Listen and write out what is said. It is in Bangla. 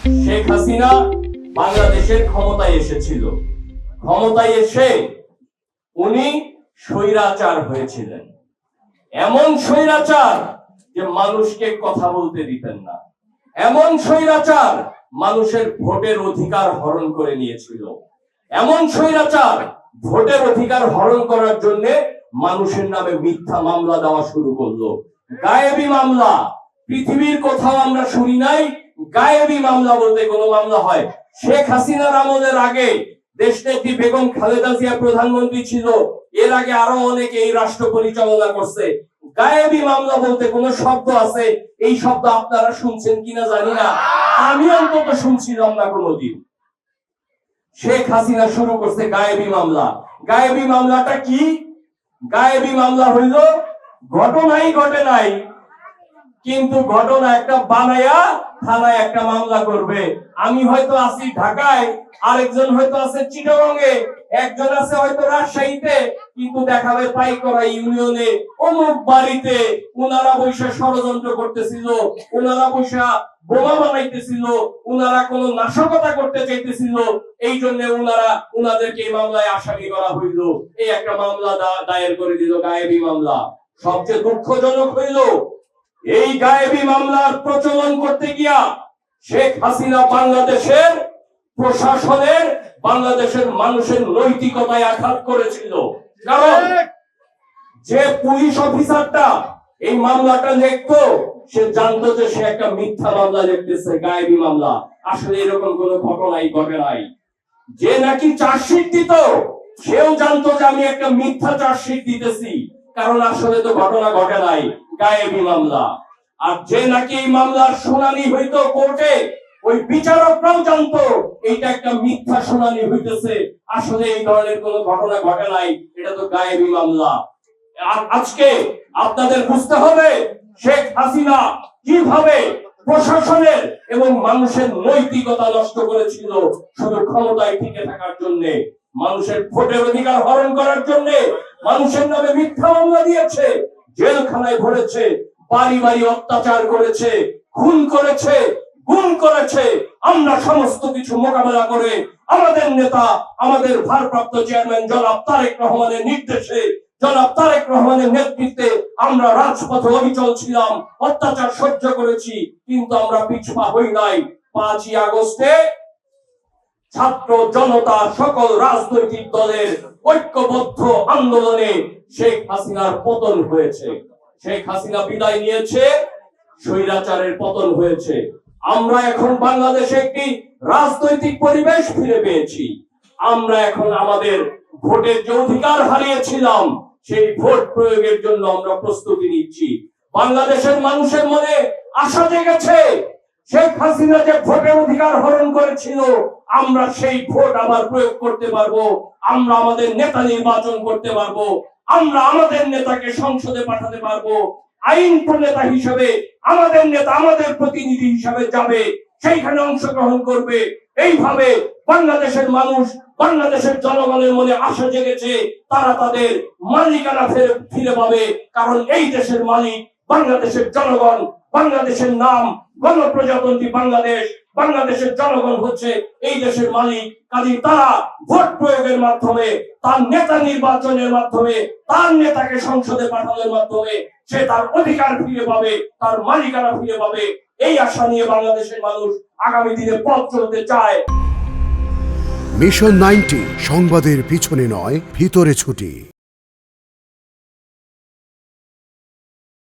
শেখ হাসিনা বাংলাদেশের ক্ষমতায় এসেছিল। ক্ষমতায় এসে উনি স্বৈরাচার হয়েছিলেন। এমন স্বৈরাচার যে মানুষকে কথা বলতে দিতেন না। এমন স্বৈরাচার মানুষের ভোটের অধিকার হরণ করে নিয়েছিল। এমন স্বৈরাচার ভোটের অধিকার হরণ করার জন্য মানুষের নামে মিথ্যা মামলা দেওয়া শুরু করল। গায়েবী মামলা, পৃথিবীর কোথাও আমরা শুনি নাই গায়েবী মামলা বলতে কোনো মামলা হয়। শেখ হাসিনার আমলের আগে বেগম খালেদা জিয়া প্রধানমন্ত্রী ছিল। এর আগে আরও অনেকে এই রাষ্ট্র পরিচালনা করছে। মামলা বলতে কোন শব্দ আছে? এই শব্দ আপনারা শুনছেন কিনা জানি না। আমি অন্তত শুনছিলাম না কোনোদিন। শেখ হাসিনা শুরু করছে গায়েবী মামলা। গায়েবী মামলাটা কি? গায়েবী মামলা হইল, ঘটনাই ঘটে নাই। কিন্তু ঘটনা একটা বানায়া থানায় একটা মামলা করবে। আমি হয়তো আছি ঢাকায়, আরেকজন হয়তো আছে চিটাগঙ্গে একজন আছে হয়তো রাজশাহীতে, কিন্তু দেখাবে পাইকরা ইউনিয়নে অমুক বাড়িতে ওনারা বৈশা ষড়যন্ত্র করতেছিল ওনারা বৈশা বোমা বানাইতেছিল ওনারা কোন নাশকতা করতে চাইতেছিল, এই জন্য ওনারা ওনাদেরকে এই মামলায় আসামি করা হইল। এই একটা মামলা দায়ের করে দিল, গায়েবী মামলা। সবচেয়ে দুঃখজনক হইল এই গায়েবী মামলার প্রচলন করতে গিয়া শেখ হাসিনা বাংলাদেশের প্রশাসনের, বাংলাদেশের মানুষের নৈতিকতায় আঘাত করেছিল। কারণ যে পুলিশ অফিসারটা এই মামলাটা লিখতো, সে জানতো যে সে একটা মিথ্যা মামলা লিখতেছে, গায়েবী মামলা। আসলে এরকম কোনো ঘটনাই ঘটে নাই। যে নাকি চার্জশিট দিত, সেও জানতো যে আমি একটা মিথ্যা চার্জশিট দিতেছি। কারণ আসলে তো ঘটনা ঘটে নাই। গায়েবী মামলা আর যে নাকি এই মামলার শুনানি হইতো কোর্টে, ওই বিচারকরাও জানতো, এইটা একটা মিথ্যা শুনানি হইতেছে। আসলে এই ধরনের ঘটনা ঘটে নাই, এটা তো গায়েবী মামলা আজকে আপনাদের বুঝতে হবে, শেখ হাসিনা কীভাবে প্রশাসনের এবং মানুষের নৈতিকতা নষ্ট করেছিল, শুধু ক্ষমতায় টিকে থাকার জন্য, মানুষের ভোটের অধিকার হরণ করার জন্য, মানুষের নামে মিথ্যা মামলা দিয়েছে। জেলখানায় ভরেছে বাড়ি বাড়ি অত্যাচার করেছে, খুন করেছে, গুম করেছে। আমরা সমস্ত কিছু মোকাবেলা করে আমাদের নেতা, আমাদের ভারপ্রাপ্ত চেয়ারম্যান জনাব তারেক রহমানের নির্দেশে, জনাব তারেক রহমানের নেতৃত্বে আমরা রাজপথে অবিচল ছিলাম, অত্যাচার সহ্য করেছি, কিন্তু আমরা পিছপা হই নাই। পাঁচই আগস্টে ছাত্র জনতা সকল রাজনৈতিক দলের ঐক্যবদ্ধ আন্দোলনে শেখ হাসিনার পতন হয়েছে। শেখ হাসিনা বিদায় নিয়েছে, স্বৈরাচারের পতন হয়েছে। আমরা এখন বাংলাদেশে একটি রাজনৈতিক পরিবেশ ফিরে পেয়েছি। আমরা এখন আমাদের ভোটের যে অধিকার হারিয়েছিলাম, সেই ভোট প্রয়োগের জন্য আমরা প্রস্তুতি নিচ্ছি। বাংলাদেশের মানুষের মনে আশা জেগেছে, শেখ হাসিনা যে ভোটের অধিকার হরণ করেছিল, আমরা সেই ভোট আবার প্রয়োগ করতে পারব, আমরা আমাদের নেতা নির্বাচন করতে পারব আমরা আমাদের নেতাকে সংসদে পাঠাতে পারব। আইন প্রণেতা হিসেবে আমাদের নেতা আমাদের প্রতিনিধি হিসাবে যাবে, সেইখানে অংশগ্রহণ করবে। এইভাবে বাংলাদেশের মানুষ, বাংলাদেশের জনগণের মনে আশা জেগেছে, তারা তাদের মালিকানা ফিরে ফিরে পাবে। কারণ এই দেশের মালিক বাংলাদেশের জনগণ বাংলাদেশের নাম, গণপ্রজাতন্ত্রী বাংলাদেশ, বাংলাদেশের জনগণ হচ্ছে এই দেশের মালিক। কাজী তারা ভোট প্রয়োগের মাধ্যমে, তার নেতা নির্বাচনের মাধ্যমে, তার নেতাকে সংসদে পাঠানোর মাধ্যমে, সে তার অধিকার ফিরে পাবে, তার মালিকানা ফিরে পাবে। এই আশা নিয়ে বাংলাদেশের মানুষ আগামী দিনে পথ চলতে চায়। মিশন নাইনটি সংবাদের পিছনে নয়, ভিতরে ছুটি।